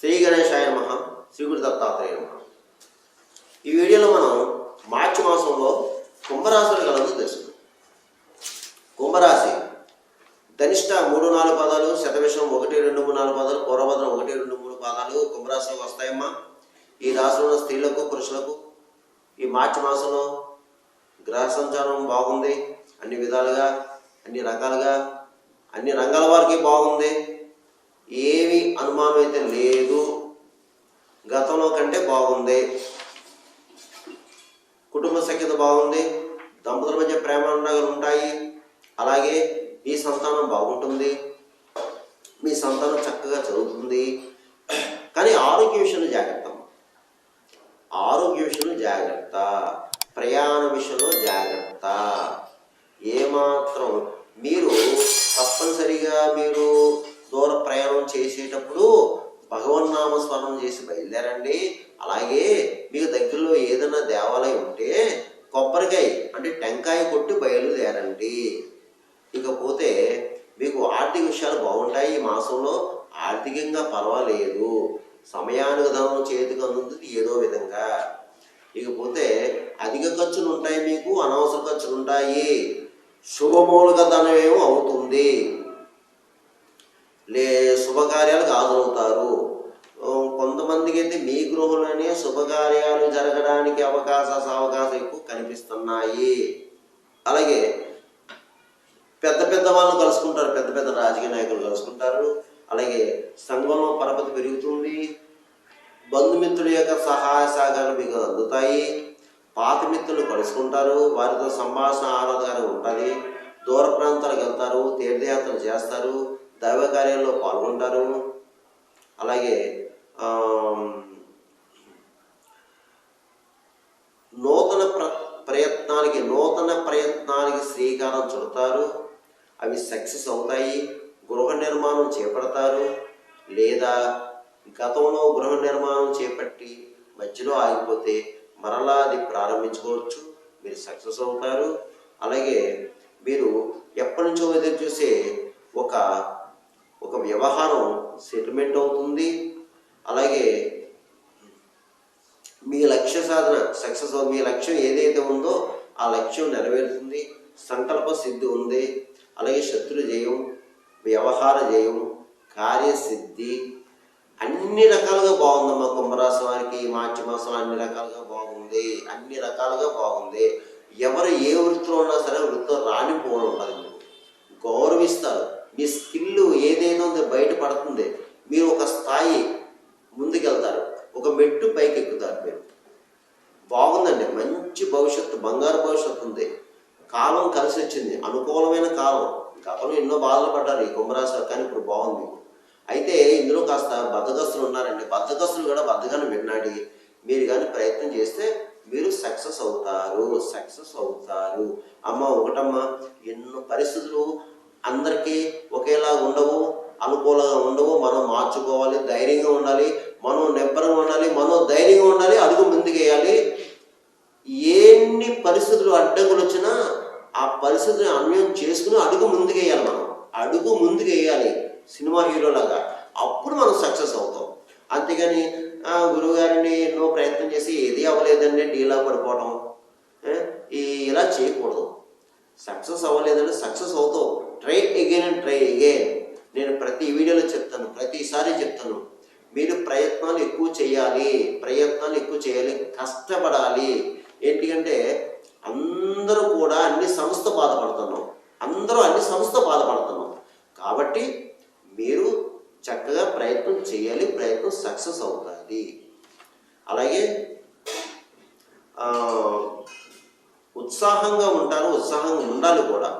శ్రీ గణేశాయ నమ శ్రీగురు దత్తాత్రేయ నమ. ఈ వీడియోలో మనం మార్చి మాసంలో కుంభరాశులు కలదు తెలుసుకుందాం. కుంభరాశి ధనిష్ట మూడు నాలుగు పదాలు శతవిషం ఒకటి రెండు మూడు నాలుగు పదాలు పూర్వభద్రం ఒకటి రెండు మూడు పదాలు కుంభరాశిలో వస్తాయమ్మా. ఈ రాశిలో స్త్రీలకు పురుషులకు ఈ మార్చి మాసంలో గ్రహ సంచారం బాగుంది. అన్ని విధాలుగా అన్ని రకాలుగా అన్ని రంగాల వారికి బాగుంది. ఏమి అనుమానం అయితే లేదు. గతంలో కంటే బాగుంది. కుటుంబ సఖ్యత బాగుంది. దంపతుల మధ్య ప్రేమానురాగాలు ఉంటాయి. అలాగే మీ సంతానం బాగుంటుంది. మీ సంతానం చక్కగా చదువుతుంది. కానీ ఆరోగ్య విషయంలో జాగ్రత్త. ఆరోగ్య విషయంలో జాగ్రత్త. ప్రయాణ విషయంలో జాగ్రత్త. ఏమాత్రం మీరు తప్పనిసరిగా మీరు చేసేటప్పుడు భగవన్నామ స్మరణం చేసి బయలుదేరండి. అలాగే మీకు దగ్గరలో ఏదైనా దేవాలయం ఉంటే కొబ్బరికాయ అంటే టెంకాయ కొట్టి బయలుదేరండి. ఇకపోతే మీకు ఆర్థిక విషయాలు బాగుంటాయి ఈ మాసంలో. ఆర్థికంగా పర్వాలేదు. సమయానికి ధనం చేతికి అందుతుంది ఏదో విధంగా. ఇకపోతే అధిక ఖర్చులు ఉంటాయి మీకు అనవసర ఖర్చులు ఉంటాయి. శుభమూలక ధనమేమో అవుతుంది. లే శుభకార్యాలకు హాజరవుతారు కొంతమందికి అయితే మీ గృహంలోనే శుభకార్యాలు జరగడానికి అవకాశ అవకాశం ఎక్కువ కనిపిస్తున్నాయి. అలాగే పెద్ద పెద్ద వాళ్ళు కలుసుకుంటారు పెద్ద పెద్ద రాజకీయ నాయకులు కలుసుకుంటారు. అలాగే సంఘంలో పరపతి పెరుగుతుంది. బంధుమిత్రుల యొక్క సహాయ సహకారాలు మీకు అందుతాయి. పాత మిత్రులు కలుసుకుంటారు వారితో సంభాషణ ఆహ్లాదకరంగా ఉంటుంది. దూర ప్రాంతాలకు వెళ్తారు తీర్థయాత్రలు చేస్తారు. దైవ కార్యాల్లో పాల్గొంటారు. అలాగే నూతన ప్ర ప్రయత్నానికి నూతన ప్రయత్నానికి శ్రీకారం చుడతారు. అవి సక్సెస్ అవుతాయి. గృహ నిర్మాణం చేపడతారు. లేదా గతంలో గృహ నిర్మాణం చేపట్టి మధ్యలో ఆగిపోతే మరలా అది ప్రారంభించుకోవచ్చు. మీరు సక్సెస్ అవుతారు. అలాగే మీరు ఎప్పటి నుంచో ఎదురు చూసే ఒక ఒక వ్యవహారం సెటిల్మెంట్ అవుతుంది. అలాగే మీ లక్ష్య సాధన సక్సెస్ మీ లక్ష్యం ఏదైతే ఉందో ఆ లక్ష్యం నెరవేరుతుంది. సంకల్ప సిద్ధి ఉంది. అలాగే శత్రు జయం వ్యవహార జయం కార్యసిద్ధి అన్ని రకాలుగా బాగుందమ్మా. కుంభరాశి వారికి మార్చి మాసం అన్ని రకాలుగా బాగుంది. అన్ని రకాలుగా బాగుంది. ఎవరు ఏ వృత్తిలో ఉన్నా సరే వృత్తిలో రానిపోవడం ఉంటుంది గౌరవిస్తారు. మీ స్కిల్ ఏదైనా ఉందో బయటపడుతుంది మీరు ఒక స్థాయి ముందుకెళ్తారు. ఒక మెట్టు పైకి ఎక్కుతారు మీరు. బాగుందండి. మంచి భవిష్యత్తు బంగారు భవిష్యత్తు ఉంది. కాలం కలిసి వచ్చింది అనుకూలమైన కాలం. గతంలో ఎన్నో బాధలు పడ్డారు ఈ కుంభరాశి కానీ ఇప్పుడు బాగుంది. మీకు అయితే ఇందులో కాస్త బద్దగస్తులు ఉన్నారండి. బద్దగస్తులు కూడా బద్దగానే విన్నాడి. మీరు కానీ ప్రయత్నం చేస్తే మీరు సక్సెస్ అవుతారు. సక్సెస్ అవుతారు. అమ్మ ఒకటమ్మా ఎన్నో పరిస్థితులు అందరికీ ఒకేలా ఉండవు అనుకూలంగా ఉండవు. మనం మార్చుకోవాలి ధైర్యంగా ఉండాలి. మనం నిబ్బరంగా ఉండాలి మనం ధైర్యంగా ఉండాలి అడుగు ముందుకేయాలి. ఎన్ని పరిస్థితులు అడ్డంకులు వచ్చినా ఆ పరిస్థితిని అన్వయం చేసుకుని అడుగు ముందుకేయాలి మనం. అడుగు ముందుకేయాలి సినిమా హీరోలాగా. అప్పుడు మనం సక్సెస్ అవుతాం. అంతేగాని "ఆ, గురువు గారిని ఎన్నో ప్రయత్నం చేసి ఏది అవ్వలేదండి డీలా పడిపోవడం ఇలా చేయకూడదు. సక్సెస్ అవ్వలేదంటే సక్సెస్ అవుతావు. Try again and try again నేను ప్రతి వీడియోలో చెప్తాను ప్రతిసారి చెప్తాను. మీరు ప్రయత్నాలు ఎక్కువ చేయాలి ప్రయత్నాలు ఎక్కువ చేయాలి కష్టపడాలి. ఏంటంటే అందరూ కూడా అన్ని సంస్థ బాధపడుతున్నాం. అందరూ అన్ని సంస్థ బాధపడుతున్నాం. కాబట్టి మీరు చక్కగా ప్రయత్నం చేయాలి ప్రయత్నం సక్సెస్ అవుతుంది. అలాగే ఉత్సాహంగా ఉంటారు ఉత్సాహంగా ఉండాలి కూడా.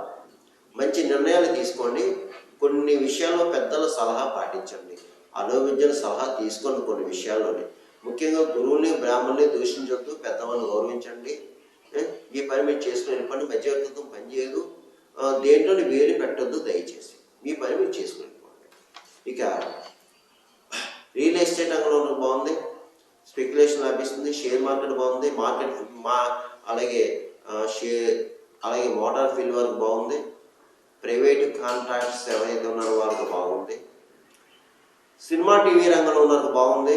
మంచి నిర్ణయాలు తీసుకోండి. కొన్ని విషయాల్లో పెద్దల సలహా పాటించండి. అనువిద్యల సలహా తీసుకోండి కొన్ని విషయాల్లోనే. ముఖ్యంగా గురువుని బ్రాహ్మణుని దూషించొద్దు పెద్దవాళ్ళని గౌరవించండి. ఈ పని మీరు చేసుకుని వెళ్ళిపోండి మధ్యవర్తిత్వం పనిచేయదు చేయదు. దేంట్లోని వేడి పెట్టొద్దు దయచేసి. మీ పని మీరు చేసుకుని ఇక రియల్ ఎస్టేట్ రంగంలో బాగుంది. స్పెక్యులేషన్ లభిస్తుంది షేర్ మార్కెట్ బాగుంది మార్కెట్ మా అలాగే షేర్ అలాగే మోటార్ ఫీల్డ్ వరకు బాగుంది. ప్రైవేట్ కాంట్రాక్ట్స్ ఎవరైతే ఉన్నారో వాళ్ళకి బాగుంది. సినిమా టీవీ రంగంలో ఉన్నది బాగుంది.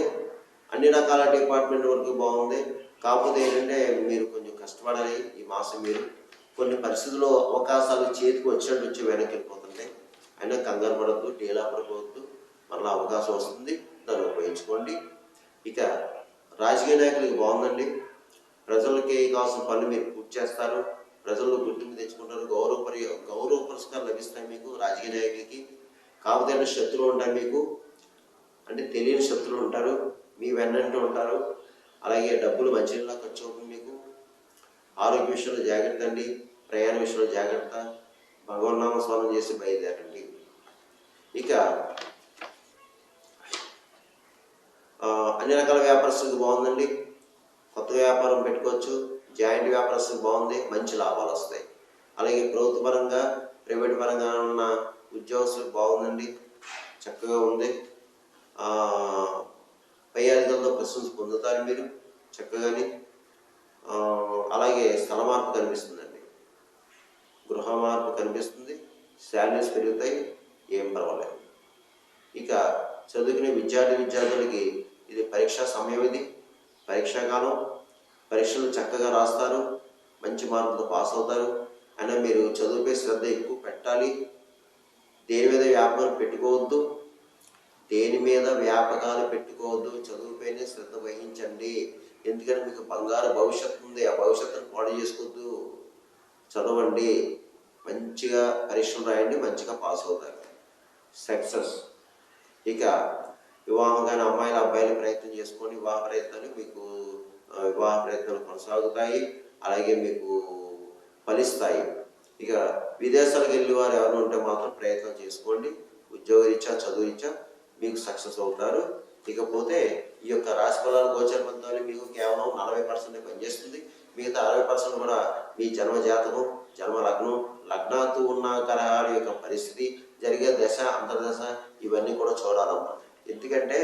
అన్ని రకాల డిపార్ట్మెంట్ వరకు బాగుంది. కాకపోతే ఏంటంటే మీరు కొంచెం కష్టపడాలి. ఈ మాసం మీరు కొన్ని పరిస్థితుల్లో అవకాశాలు చేతికి వచ్చినట్టు వచ్చి వెనక్కి వెళ్ళిపోతుంది. అయినా కంగారు పడద్దు డీలా పడిపోవద్దు. మళ్ళీ అవకాశం వస్తుంది. దాన్ని ఉపయోగించుకోండి. ఇక రాజకీయ నాయకులకి బాగుందండి. ప్రజలకి కావాల్సిన పనులు మీరు పూర్తి చేస్తారు. ప్రజల్లో గుర్తింపు తెచ్చుకుంటారు. రాజకీయ కాకపోతే శత్రువు ఉంటారు ఉంటాయి మీకు? అంటే తెలియని శత్రువులు ఉంటారు. మీ వెన్నంటూ ఉంటారు. అలాగే డబ్బులు మంచిగా ఖర్చు అవుతుంది మీకు. ఆరోగ్య విషయంలో జాగ్రత్త అండి. ప్రయాణ విషయంలో జాగ్రత్త. భగవన్నామ స్వామి చేసి బయలుదేరండి. ఇక అన్ని రకాల వ్యాపారస్తులకు బాగుందండి. కొత్త వ్యాపారం పెట్టుకోవచ్చు. జాయింట్ వ్యాపారస్తులకు బాగుంది. మంచి లాభాలు వస్తాయి. అలాగే ప్రభుత్వ పరంగా ప్రైవేట్ పరంగా ఉన్న ఉద్యోగస్తులు బాగుందండి. చక్కగా ఉంది. పై అధికారులతో ప్రశంస పొందుతారు మీరు చక్కగాని. అలాగే స్థల మార్పు కనిపిస్తుందండి. గృహ మార్పు కనిపిస్తుంది. శాలరీస్ పెరుగుతాయి. ఏం పర్వాలేదు. ఇక చదువుకునే విద్యార్థి విద్యార్థులకి ఇది పరీక్షా సమయం ఇది. పరీక్షాకాలం పరీక్షలు చక్కగా రాస్తారు. మంచి మార్కులతో పాస్ అవుతారు. అయినా మీరు చదువుపై శ్రద్ధ ఎక్కువ పెట్టాలి. దేని మీద వ్యాపారం పెట్టుకోవద్దు. దేని మీద వ్యాపకాలు పెట్టుకోవద్దు. చదువుపైనే శ్రద్ధ వహించండి. ఎందుకంటే మీకు బంగారు భవిష్యత్తు ఉంది. ఆ భవిష్యత్తును పాడు చేసుకోవద్దు. చదవండి. మంచిగా పరీక్షలు రాయండి. మంచిగా పాస్ అవుతారు. సక్సెస్. ఇక వివాహం కానీ అమ్మాయిలు అబ్బాయిలు ప్రయత్నం చేసుకొని వివాహ ప్రయత్నాలు మీకు వివాహ ప్రయత్నాలు కొనసాగుతాయి. అలాగే మీకు ఫలిస్తాయి. ఇక విదేశాలకు వెళ్ళి వారు ఎవరు ఉంటే మాత్రం ప్రయత్నం చేసుకోండి. ఉద్యోగ రీత్యా చదువు రీత్యా మీకు సక్సెస్ అవుతారు. ఇకపోతే ఈ యొక్క రాశి ఫలాలు గోచర పొందాలి మీకు కేవలం నలభై పర్సెంట్ పనిచేస్తుంది. మిగతా అరవై పర్సెంట్ కూడా మీ జన్మ జాతకం జన్మ లగ్నం లగ్నాత్తు ఉన్న గ్రహాల యొక్క పరిస్థితి జరిగే దశ అంతర్దశ ఇవన్నీ కూడా చూడాలమ్మా ఎందుకంటే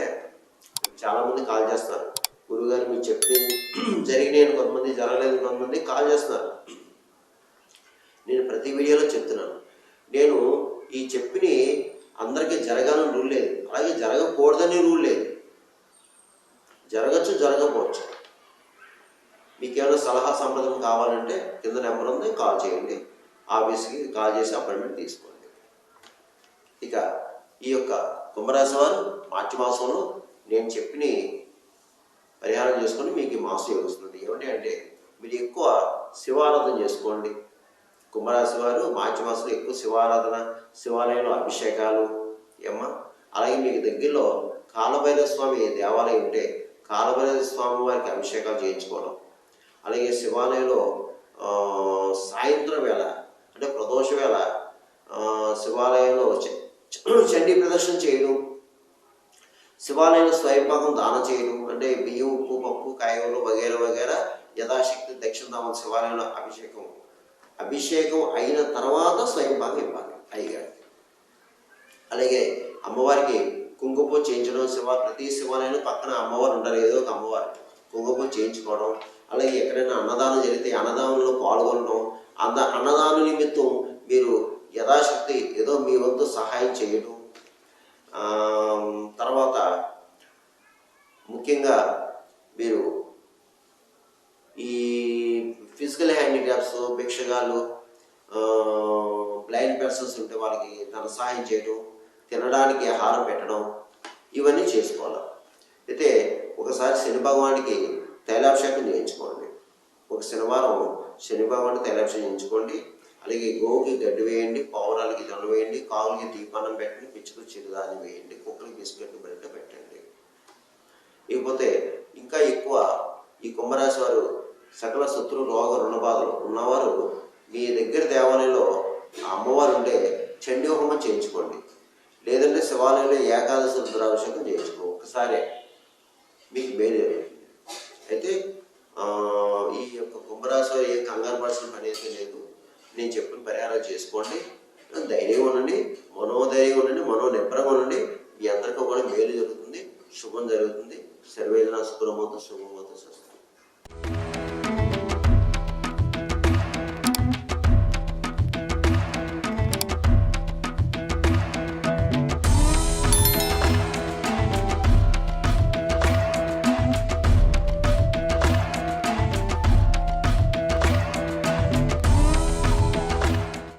చాలామంది కాల్ చేస్తారు. గురుగారు మీరు చెప్పి జరిగినాయి కొంతమంది జరగలేదు కొంతమంది కాల్ చేస్తున్నారు. ప్రతి వీడియోలో చెప్తున్నాను. నేను ఈ చెప్పిని అందరికీ జరగాలని రూల్ లేదు. అలాగే జరగకూడదని రూల్ లేదు. జరగచ్చు జరగకపోవచ్చు. మీకు ఏమైనా సలహా సంప్రదం కావాలంటే కింద నెంబర్ ఉంది కాల్ చేయండి. ఆఫీస్కి కాల్ చేసి అపాయింట్మెంట్ తీసుకోండి. ఇక ఈ యొక్క కుంభరాశి వారు మార్చి మాసంలో నేను చెప్పిన పరిహారం చేసుకొని మీకు ఈ మాసం యోగిస్తుంది. ఏమిటి అంటే మీరు ఎక్కువ శివారాధన చేసుకోండి. కుంభరాశి వారు మార్చి మాసంలో ఎక్కువ శివారాధన శివాలయంలో అభిషేకాలు ఏమ్మా? అలాగే మీకు దగ్గరలో కాలభైరవ స్వామి దేవాలయం ఉంటే కాలభైరవ స్వామి వారికి అభిషేకాలు చేయించుకోవడం. అలాగే శివాలయంలో సాయంత్రం వేళ అంటే ప్రదోష వేళ శివాలయంలో చండీ ప్రదర్శన చేయడం శివాలయంలో స్వయంపాకం దానం చేయడం అంటే బియ్యం ఉప్పు పప్పు కాయలు వగేర వగేర యథాశక్తి దక్షిణ శివాలయంలో అభిషేకం. అభిషేకం అయిన తర్వాత స్వయంభాగం ఇవ్వాలి. అయ్యగారికి అలాగే అమ్మవారికి కుంకుమ చేయించడం శివ ప్రతి శివాలయంలో పక్కన అమ్మవారు ఉంటారు ఏదో ఒక అమ్మవారు. కుంకుమ చేయించుకోవడం అలాగే ఎక్కడైనా అన్నదానం జరిగితే అన్నదానంలో పాల్గొనడం అన్న అన్నదాన నిమిత్తం మీరు యథాశక్తి ఏదో మీ వంతు సహాయం చేయడం. తర్వాత ముఖ్యంగా మీరు ఈ ఫిజికల్ హ్యాండిక్యాప్స్ భిక్షగాలు బ్లైండ్ పర్సన్స్ ఉంటే వాళ్ళకి తన సహాయం చేయడం తినడానికి ఆహారం పెట్టడం ఇవన్నీ చేసుకోవాలి. అయితే ఒకసారి శని భగవానికి తైలాభిషేకం చేయించుకోండి. ఒక శనివారం శని భగవానికి తైలాభిషేకం చేయించుకోండి. అలాగే గోవుకి గడ్డి వేయండి పావురాలకి దండ వేయండి కావులకి దీపానం పెట్టండి పిచ్చుకు చిరుధాన్యం వేయండి కుక్కలకి బిస్కెట్ బ్రెడ్ పెట్టండి. ఇకపోతే ఇంకా ఎక్కువ ఈ కుంభరాశి వారు సకల శత్రు రోగ రుణబాధలు ఉన్నవారు మీ దగ్గర దేవాలయంలో అమ్మవారు ఉంటే చండీ హోమం చేయించుకోండి. లేదంటే శివాలయంలో ఏకాదశి రుద్రాభిషేకం చేయించుకో. ఒకసారి మీకు మేలు జరుగుతుంది. అయితే ఈ యొక్క కుంభరాశి ఏ కంగారు పడాల్సిన పని అయితే లేదు. నేను చెప్పిన పరిహారం చేసుకోండి. ధైర్యం ఉండండి. మనోధైర్యం ఉండండి. మనో నిబ్బరంగా ఉండండి. మీ అందరికీ కూడా మేలు జరుగుతుంది. శుభం జరుగుతుంది. సర్వేజన శుభ్రమవుతూ శుభమవుతూ